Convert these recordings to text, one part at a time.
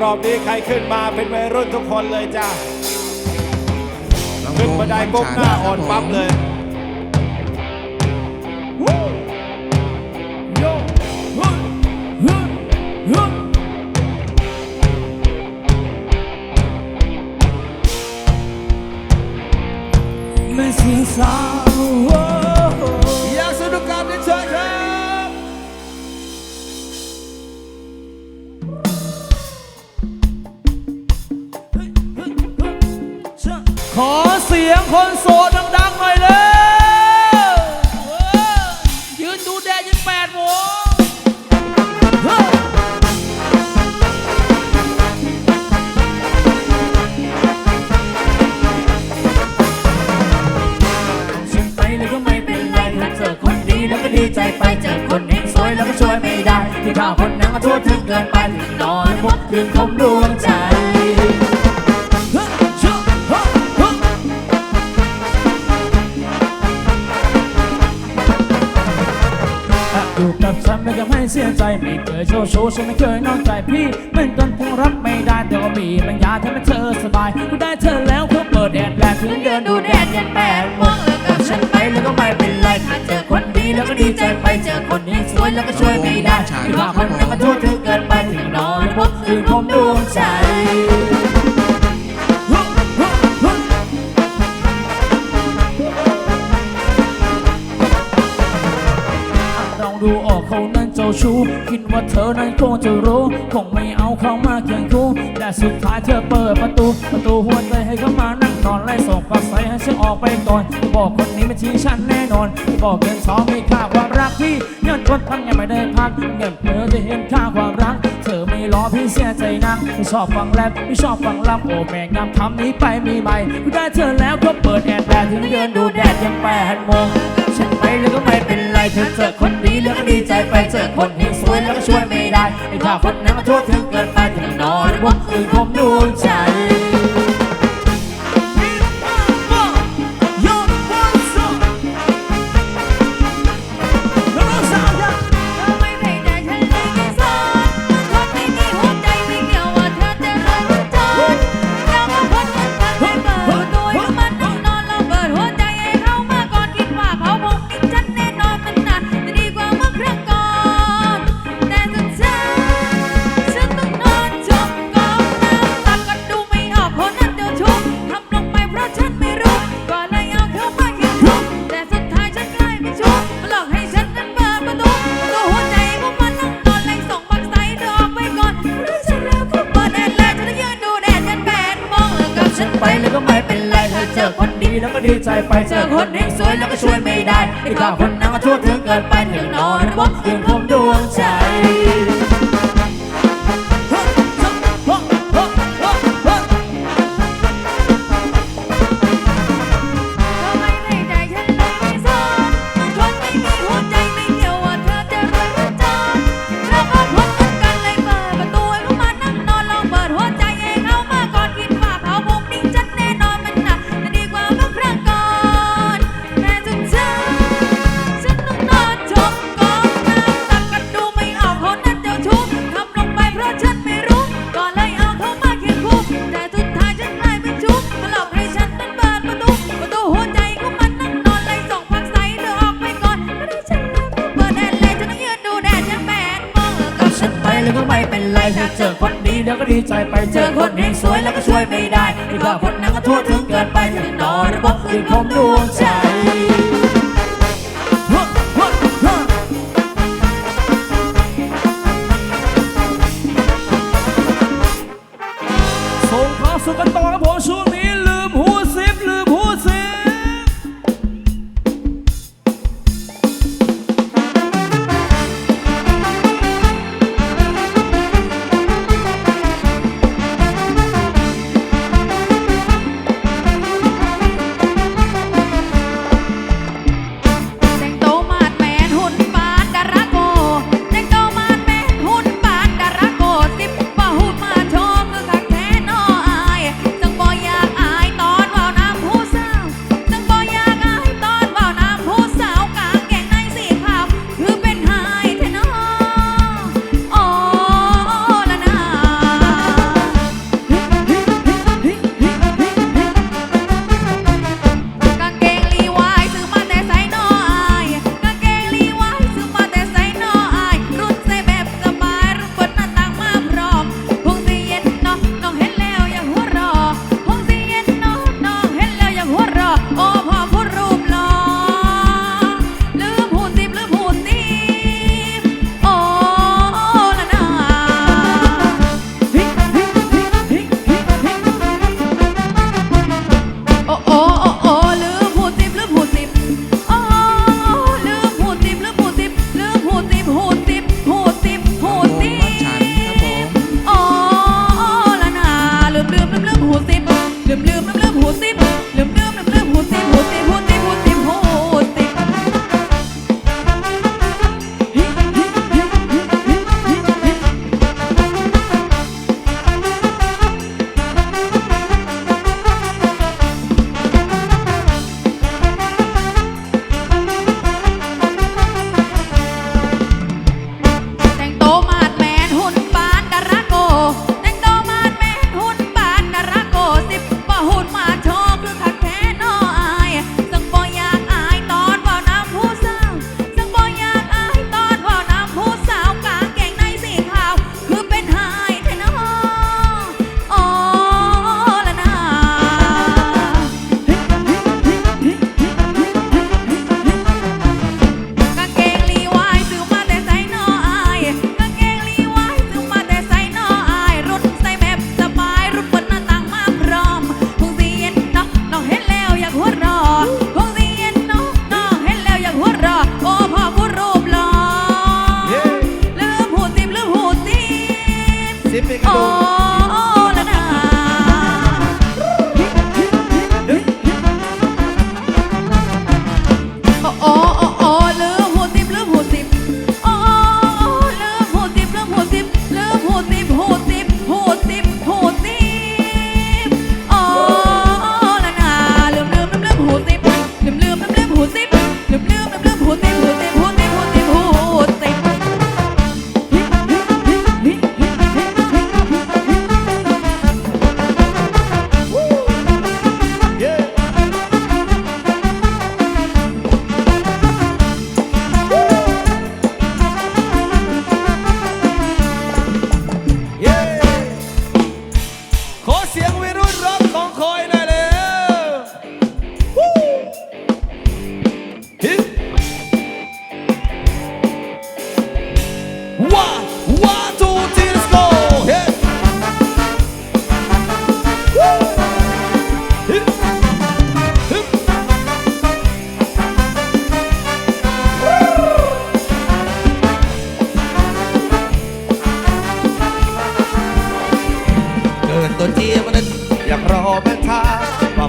รอบนี้ใครขึ้นมาเป็นวัยรุ่นทุกคนเลยจ้าลำโพขึ้นงมาได้ปุ๊บหน้าอ่อนปั๊บเลยไม่เสียสาว ยงคนโสดดังๆหน่อยเลยยืนดูแดดยันแปดโมงฉันไปแล้วก็ไม่เป็นไรถ้าเจอคนดีแล้วก็ดีใจไปเจอคนเองสวยแล้วก็ช่วยไม่ได้ ที่ข้าคนนั้นก็ทั่วถึงเกินไปนอนพบคืนคมดวงใจ โชว์โชว์ฉันไม่เคยนอกใจพี่เหมือนกันคงรับไม่ได้แต่ก็มีบางอย่างทำให้เธอสบายกูได้เธอแล้วเพื่อเปิดแดดแลถึงเดิเดินนดูดูแดแดดดยันแปดโมงแล้วกับฉันไปแล้วก็ไม่เป็นไรถ้าเจอคนดีแล้วก็ดีใจไปเจอคนนี้สวยแล้วก็ช่วยไม่ได้ที่ข้าคนนั้นก็ทั่วถึงเกินไปถึงนอนพบคืนคมดวงใจาชู้คิดว่าเธอนั้นคงจะรู้ คงไม่เอาเข้ามาเคียงคู่แต่สุดท้ายเธอเปิดประตู ประตูหัวใจให้เข้ามานั่งนอนไล่ส่งความใสให้ฉันออกไปก่อน บอกคนนี้ไม่ทิ้งฉันแน่นอน บอกเกินสองมีค่าความรักพี่เงินคนทำยังไม่ได้พักเงินเพ้อจะเห็นค่าความ พี่เสียใจนะไม่ชอบฟังแรปไม่ชอบฟังลำโอ้แม่งามคำนี้ไปมีใหม่กูได้เธอแล้วก็เปิดแอดแดดถึงเดินดูแดดยังแปดโมงฉันไปแล้วก็ไม่เป็นไรเธอเจอคนดีแล้วก็ดีใจไปเจอคนที่สวยแล้วก็ช่วยไม่ได้ไอ้ถ้าคนนั้นมาโทษเธอเกินไปถึงนอนพบคืนผมดูใจ เป็นไรเธอเจอคนดีแล้วก็ดีใจไปเจอคนเองสวยแล้วก็ช่วยไม่ได้ไอ้ข้าคนนั้นก็ทั่วถึงเกินไปถึงนอนพบคืนคมดวงใจ นไปถึงนอนพบคืนผมดวงใจ ขอเสียงวิรุณนร้องของคอยหน่อยเลย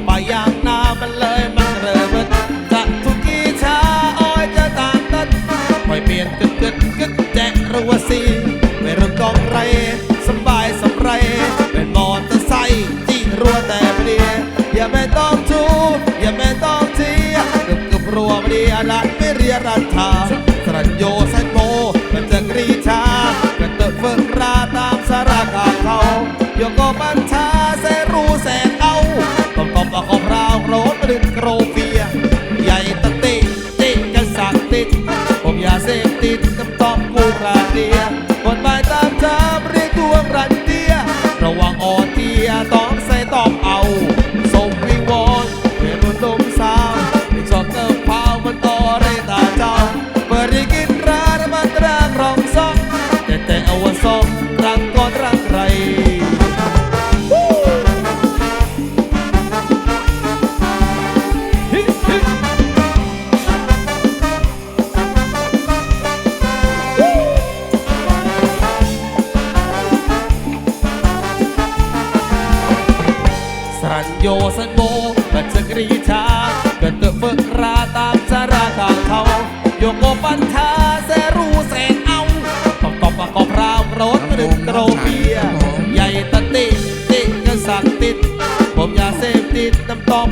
ไปอย่างนามันเลยมันเริ่มจะทุกีช้าอ้อยจะตามตัดคอยเปลี่ยนกึดกึดกึดแจกรัวซีไม่เริ่มกองไรสบายสำไร เป็นมอเตอร์ไซค์ที่รัวแต่เปลี่ยอย่าไม่ต้องชูอย่าไม่ต้องเทียกึบกึบรัวเปลี่ยรันไม่เรียรันทา profit.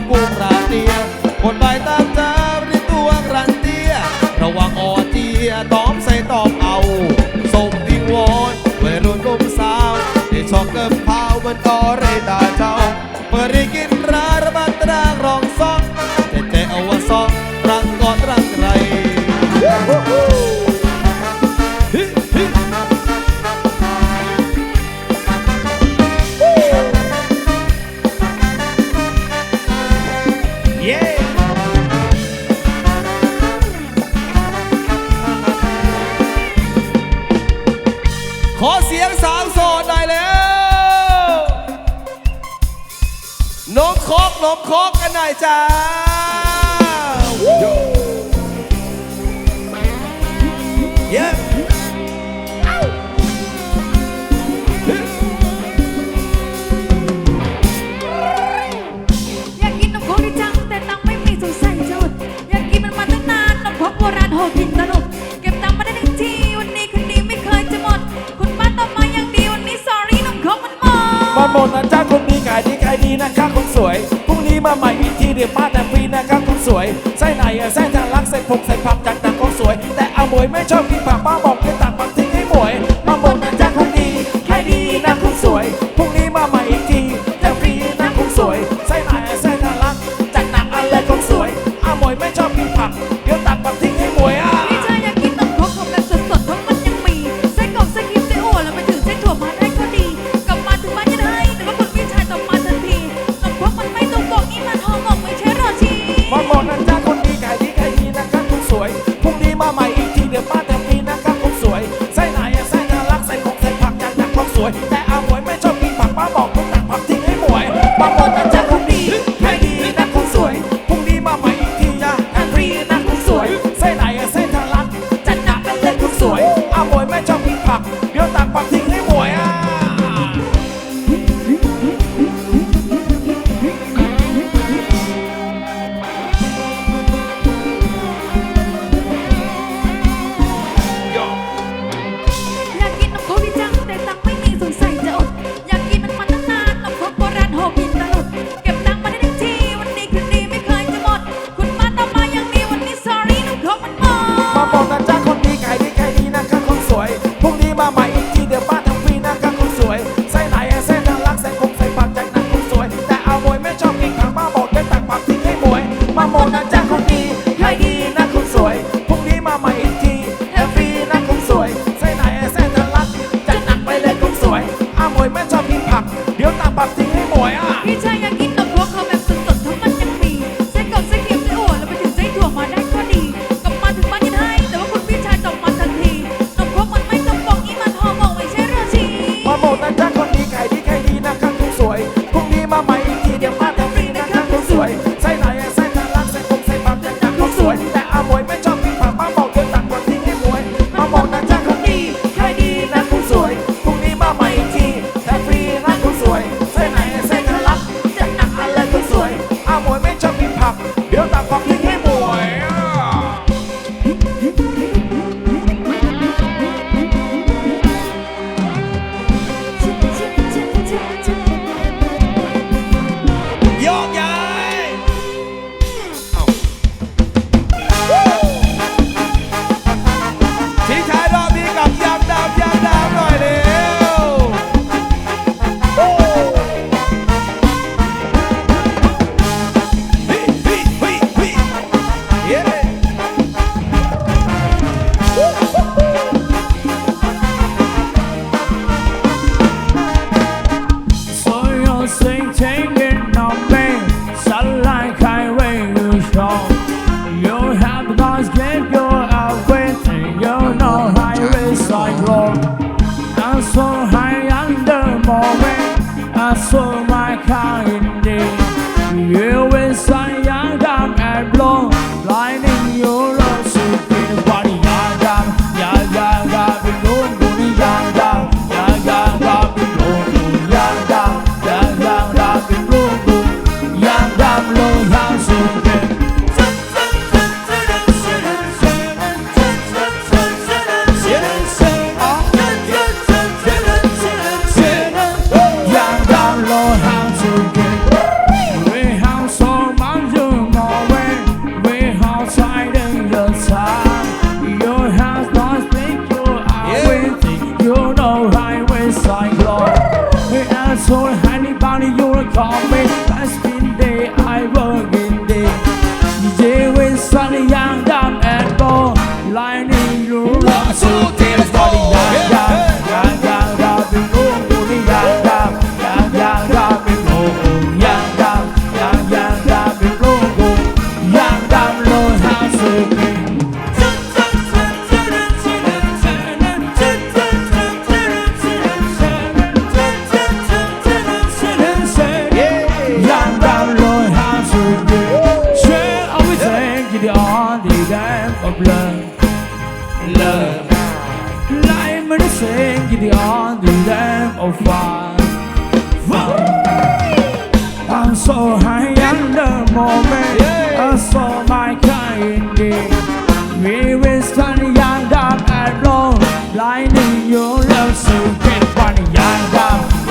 กุ้ราเตียคนใบตาจาริตัวรันเตียระวังอ่อเตียตอมใส่ตอม ขอเสียงสาวโสดหน่อยแล้วน้องคอกน้องคอกกันหน่อยจ้าเย้อยากกินมันมาตั้นานน้ำพกโบราณหกินสนุก เดียป้าแต่ฟรีนะครับคนสวยไส้ไหนไส้ทางลักไส้ผมใส่ผักจากหนังของสวย แต่อามวยไม่ชอบกินผักป้าบอกให้ต Because get your everything, you know high risk like low. I'm so high on the moment, I saw my kind in You will say I and blow like think the only them of fun. I'm so high in the moment, I saw my kind We will stand young and blow, blinding your love so get one young.